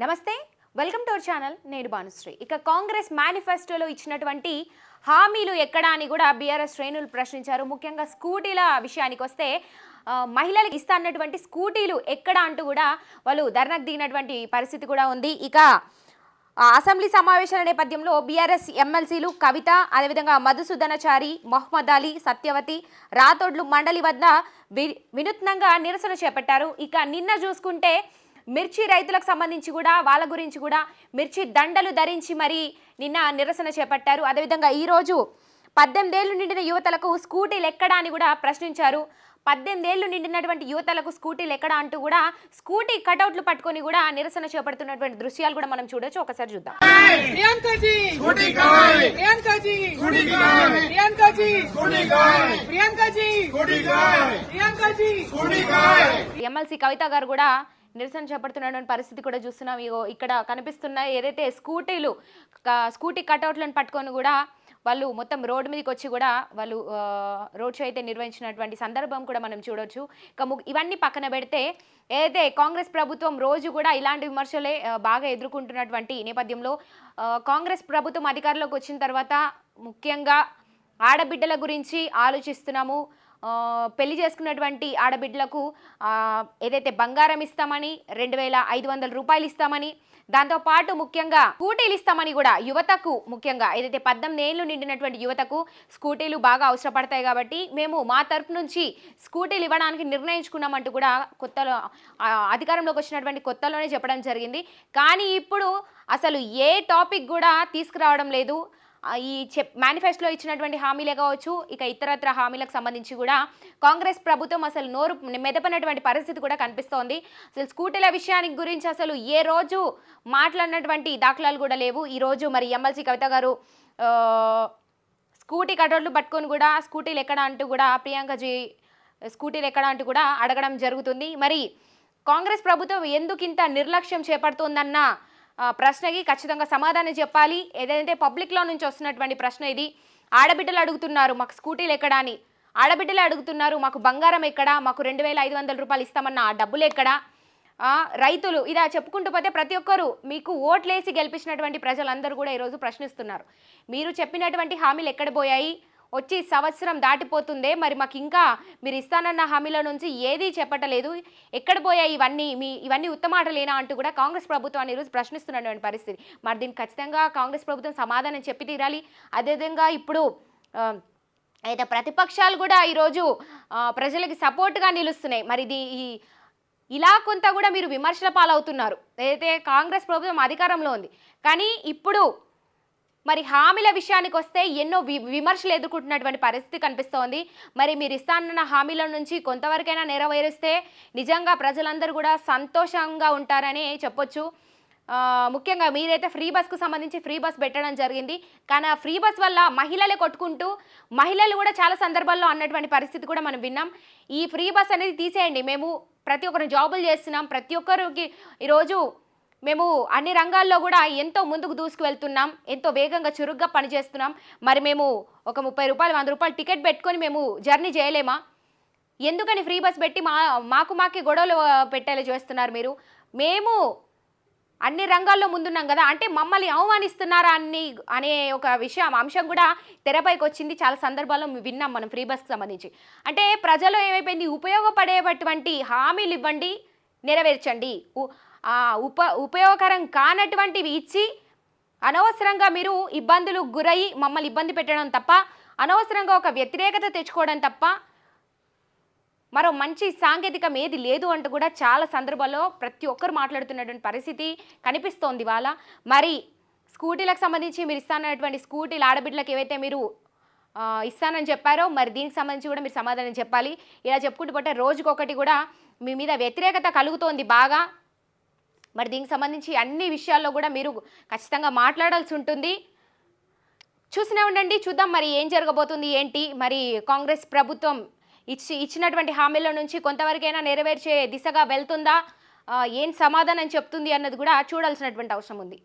నమస్తే welcome to our channel నేను భానుశ్రీ. ఇక కాంగ్రెస్ మేనిఫెస్టోలో ఇచ్చినటువంటి హామీలు ఎక్కడ అని కూడా బీఆర్ఎస్ శ్రేణులు ప్రశ్నించారు. ముఖ్యంగా స్కూటీల విషయానికి వస్తే మహిళలకు ఇస్తా అన్నటువంటి స్కూటీలు ఎక్కడ అంటూ కూడా వాళ్ళు ధర్నకు దిగినటువంటి పరిస్థితి కూడా ఉంది. ఇక అసెంబ్లీ సమావేశాల నేపథ్యంలో బీఆర్ఎస్ ఎమ్మెల్సీలు కవిత అదేవిధంగా మధుసూదనచారి మొహమ్మద్ అలీ సత్యవతి రాతోడ్లు మండలి వద్ద వి- వినూత్నంగా నిరసన చేపట్టారు. ఇక నిన్న చూసుకుంటే మిర్చి రైతులకు సంబంధించి కూడా వాళ్ళ గురించి కూడా మిర్చి దండలు ధరించి మరి నిన్న నిరసన చేపట్టారు. అదేవిధంగా ఈరోజు పద్దెనిమిదేళ్ళు నిండిన యువతలకు స్కూటీలు ఎక్కడా అని కూడా ప్రశ్నించారు. పద్దెనిమిదేళ్ళు నిండినటువంటి యువతలకు స్కూటీలు ఎక్కడ అంటూ కూడా స్కూటీ కటౌట్లు పట్టుకొని కూడా నిరసన చేపడుతున్నటువంటి దృశ్యాలు కూడా మనం చూడొచ్చు. ఒకసారి చూద్దాం. ఎమ్మెల్సీ కవిత గారు కూడా నిరసన చేపడుతున్నటువంటి పరిస్థితి కూడా చూస్తున్నాం. ఇగో ఇక్కడ కనిపిస్తున్న ఏదైతే స్కూటీలు స్కూటీ కటౌట్లను పట్టుకొని కూడా వాళ్ళు మొత్తం రోడ్డు మీదకి వచ్చి కూడా వాళ్ళు రోడ్ షో అయితే నిర్వహించినటువంటి సందర్భం కూడా మనం చూడొచ్చు. ఇక ము- ఇవన్నీ పక్కన పెడితే ఏదైతే కాంగ్రెస్ ప్రభుత్వం రోజు కూడా ఇలాంటి విమర్శలే బాగా ఎదుర్కొంటున్నటువంటి నేపథ్యంలో కాంగ్రెస్ ప్రభుత్వం అధికారంలోకి వచ్చిన తర్వాత ముఖ్యంగా ఆడబిడ్డల గురించి ఆలోచిస్తున్నాము. పెళ్ళి చేసుకున్నటువంటి ఆడబిడ్డలకు ఏదైతే బంగారం ఇస్తామని రెండు వేల ఐదు వందల రూపాయలు ఇస్తామని దాంతోపాటు ముఖ్యంగా స్కూటీలు ఇస్తామని కూడా యువతకు ముఖ్యంగా ఏదైతే పద్దెనిమిది ఏళ్ళు నిండినటువంటి యువతకు స్కూటీలు బాగా అవసరపడతాయి కాబట్టి మేము మా తరపు నుంచి స్కూటీలు ఇవ్వడానికి నిర్ణయించుకున్నామంటూ కూడా కొత్తలో అధికారంలోకి వచ్చినటువంటి కొత్తలోనే చెప్పడం జరిగింది. కానీ ఇప్పుడు అసలు ఏ టాపిక్ కూడా తీసుకురావడం లేదు. ఈ చెప్ మేనిఫెస్టోలో ఇచ్చినటువంటి హామీలే కావచ్చు ఇక ఇతరత్ర హామీలకు సంబంధించి కూడా కాంగ్రెస్ ప్రభుత్వం అసలు నోరు మెదపనటువంటి పరిస్థితి కూడా కనిపిస్తోంది. అసలు స్కూటీల విషయానికి గురించి అసలు ఏ రోజు మాట్లాడినటువంటి దాఖలాలు కూడా లేవు. ఈ రోజు మరి ఎమ్మెల్సీ కవిత గారు స్కూటీ కటోట్లు పట్టుకొని కూడా స్కూటీలు ఎక్కడ అంటూ కూడా ప్రియాంకజీ స్కూటీలు ఎక్కడ అంటూ కూడా అడగడం జరుగుతుంది. మరి కాంగ్రెస్ ప్రభుత్వం ఎందుకు ఇంత నిర్లక్ష్యం చేపడుతోందన్న ప్రశ్నకి ఖచ్చితంగా సమాధానం చెప్పాలి. ఏదైతే పబ్లిక్లో నుంచి వస్తున్నటువంటి ప్రశ్న ఇది ఆడబిడ్డలు అడుగుతున్నారు మాకు స్కూటీలు ఎక్కడా అని. ఆడబిడ్డలు అడుగుతున్నారు మాకు బంగారం ఎక్కడా? మాకు రెండు వేల ఐదు వందల రూపాయలు ఇస్తామన్న ఆ డబ్బులు ఎక్కడా? రైతులు ఇలా చెప్పుకుంటూ పోతే ప్రతి ఒక్కరు మీకు ఓట్లేసి గెలిపించినటువంటి ప్రజలందరూ కూడా ఈరోజు ప్రశ్నిస్తున్నారు. మీరు చెప్పినటువంటి హామీలు ఎక్కడ పోయాయి? వచ్చి సంవత్సరం దాటిపోతుందే. మరి మాకు ఇంకా మీరు ఇస్తానన్న హామీల నుంచి ఏదీ చెప్పటలేదు. ఎక్కడ పోయాయి ఇవన్నీ? మీ ఇవన్నీ ఉత్తమాటలేనా అంటూ కూడా కాంగ్రెస్ ప్రభుత్వాన్ని ఈరోజు ప్రశ్నిస్తున్నటువంటి పరిస్థితి. మరి దీనికి ఖచ్చితంగా కాంగ్రెస్ ప్రభుత్వం సమాధానం చెప్పి తీరాలి. అదేవిధంగా ఇప్పుడు అయితే ప్రతిపక్షాలు కూడా ఈరోజు ప్రజలకి సపోర్ట్గా నిలుస్తున్నాయి. మరి ఇది ఈ ఇలా కొంత కూడా మీరు విమర్శల పాలవుతున్నారు. ఏదైతే కాంగ్రెస్ ప్రభుత్వం అధికారంలో ఉంది. కానీ ఇప్పుడు మరి హామీల విషయానికి వస్తే ఎన్నో వి విమర్శలు ఎదుర్కొంటున్నటువంటి పరిస్థితి కనిపిస్తోంది. మరి మీరు ఇస్తానన్న హామీల నుంచి కొంతవరకైనా నెరవేరిస్తే నిజంగా ప్రజలందరూ కూడా సంతోషంగా ఉంటారని చెప్పొచ్చు. ముఖ్యంగా మీరైతే ఫ్రీ బస్కు సంబంధించి ఫ్రీ బస్ పెట్టడం జరిగింది. కానీ ఆ ఫ్రీ బస్ వల్ల మహిళలే కొట్టుకుంటూ మహిళలు కూడా చాలా సందర్భాల్లో అన్నటువంటి పరిస్థితి కూడా మనం విన్నాం. ఈ ఫ్రీ బస్ అనేది తీసేయండి. మేము ప్రతి ఒక్కరు జాబులు చేస్తున్నాం. ప్రతి ఒక్కరికి ఈరోజు మేము అన్ని రంగాల్లో కూడా ఎంతో ముందుకు దూసుకువెళ్తున్నాం ఎంతో వేగంగా చురుగ్గా పనిచేస్తున్నాం. మరి మేము ఒక ముప్పై రూపాయలు వంద రూపాయలు టికెట్ పెట్టుకొని మేము జర్నీ చేయలేమా? ఎందుకని ఫ్రీ బస్ పెట్టి మా మాకు మాకే గొడవలు పెట్టేలా చేస్తున్నారు మీరు? మేము అన్ని రంగాల్లో ముందున్నాం కదా అంటే మమ్మల్ని అవమానిస్తున్నారా అని అనే ఒక విషయం అంశం కూడా తెరపైకి వచ్చింది. చాలా సందర్భాల్లో విన్నాం మనం ఫ్రీ బస్కి సంబంధించి. అంటే ప్రజలు ఏమైపోయింది? ఉపయోగపడేటువంటి హామీలు ఇవ్వండి నెరవేర్చండి. ఉప ఉపయోగకరం కానటువంటివి ఇచ్చి అనవసరంగా మీరు ఇబ్బందులు గురయ్యి మమ్మల్ని ఇబ్బంది పెట్టడం తప్ప అనవసరంగా ఒక వ్యతిరేకత తెచ్చుకోవడం తప్ప మరో మంచి సాంకేతికం ఏది లేదు అంటూ కూడా చాలా సందర్భాల్లో ప్రతి ఒక్కరు మాట్లాడుతున్నటువంటి పరిస్థితి కనిపిస్తోంది వాళ్ళ మరి స్కూటీలకు సంబంధించి మీరు ఇస్తానటువంటి స్కూటీలు ఆడబిడ్డలకు ఏవైతే మీరు ఇస్తానని చెప్పారో మరి దీనికి సంబంధించి కూడా మీరు సమాధానం చెప్పాలి. ఇలా చెప్పుకుంటూ పోతే రోజుకొకటి కూడా మీ మీద వ్యతిరేకత కలుగుతోంది బాగా. మరి దీనికి సంబంధించి అన్ని విషయాల్లో కూడా మీరు ఖచ్చితంగా మాట్లాడాల్సి ఉంటుంది. చూస్తూనే ఉండండి చూద్దాం మరి ఏం జరగబోతుంది ఏంటి? మరి కాంగ్రెస్ ప్రభుత్వం ఇచ్చి ఇచ్చినటువంటి హామీల నుంచి కొంతవరకైనా నెరవేర్చే దిశగా వెళ్తుందా? ఏం సమాధానం చెప్తుంది అన్నది కూడా చూడాల్సినటువంటి అవసరం ఉంది.